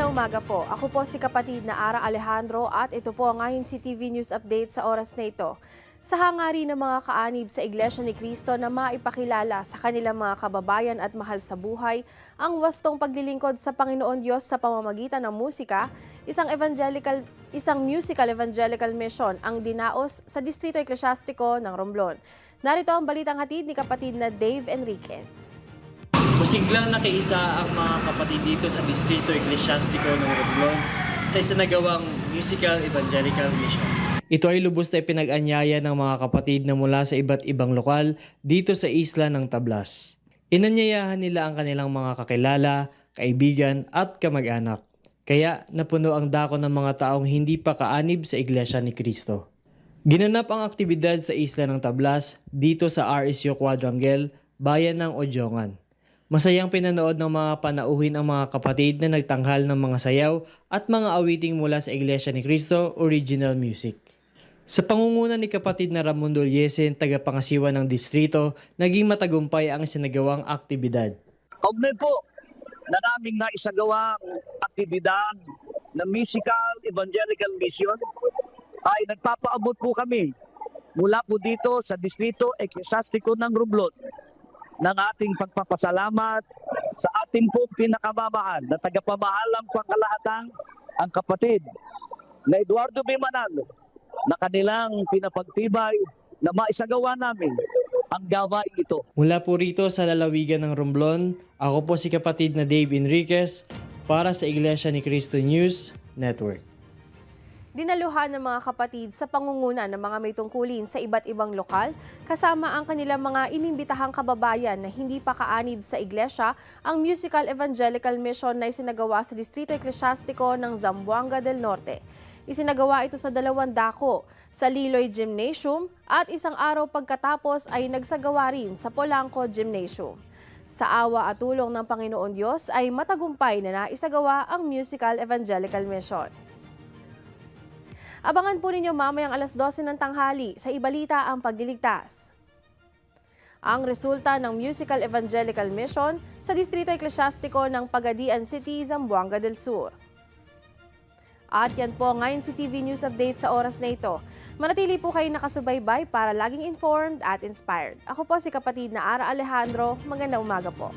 Magandang umaga po. Ako po si kapatid na Ara Alejandro at ito po ang ngayon si TV News Update sa oras na ito. Sa hangarin ng mga kaanib sa Iglesia ni Cristo na maipakilala sa kanilang mga kababayan at mahal sa buhay ang wastong paglilingkod sa Panginoon Diyos sa pamamagitan ng musika, isang evangelical isang musical evangelical mission ang dinaos sa Distrito Eklesyastiko ng Romblon. Narito ang balitang hatid ni kapatid na Dave Enriquez. Musiglang nakiisa ang mga kapatid dito sa Distrito Eklesiastiko ng Romblon sa isinagawang musical evangelical mission. Ito ay lubos na pinag-anyaya ng mga kapatid na mula sa iba't ibang lokal dito sa isla ng Tablas. Inanyayahan nila ang kanilang mga kakilala, kaibigan at kamag-anak. Kaya napuno ang dako ng mga taong hindi pa kaanib sa Iglesia ni Cristo. Ginanap ang aktibidad sa isla ng Tablas dito sa RSU Quadrangle, bayan ng Ojongan. Masayang pinanood ng mga panauhin ang mga kapatid na nagtanghal ng mga sayaw at mga awiting mula sa Iglesia ni Cristo Original Music. Sa pangunguna ni kapatid na Ramundo Yesen, tagapangasiwa ng distrito, naging matagumpay ang sinagawang aktibidad. Kaugnay po na naming naisagawang aktibidad na musical evangelical mission ay nagpapaabot po kami mula po dito sa Distrito Eklesiastiko ng Romblon ng ating pagpapasalamat sa ating po pinakamamahal na tagapamahalang pangkalahatang ang kapatid na Eduardo B. Manalo na kanilang pinapagtibay na maisagawa namin ang gawain ito. Mula po rito sa lalawigan ng Romblon, ako po si kapatid na Dave Enriquez para sa Iglesia ni Cristo News Network. Dinaluhan ng mga kapatid sa pangunguna ng mga may tungkulin sa iba't ibang lokal, kasama ang kanilang mga inimbitahang kababayan na hindi pa kaanib sa iglesia, ang musical evangelical mission na isinagawa sa Distrito Eklesyastiko ng Zamboanga del Norte. Isinagawa ito sa dalawang dako, sa Liloy Gymnasium at isang araw pagkatapos ay nagsagawa rin sa Polanco Gymnasium. Sa awa at tulong ng Panginoon Diyos ay matagumpay na naisagawa ang musical evangelical mission. Abangan po ninyo mamayang alas 12 ng tanghali sa Ibalita ang Pagliligtas. Ang resulta ng Musical Evangelical Mission sa Distrito Eklesyastiko ng Pagadian City, Zamboanga del Sur. At yan po ngayon si TV News Update sa oras na ito. Manatili po kayo nakasubaybay para laging informed at inspired. Ako po si kapatid na Ara Alejandro. Magandang umaga po.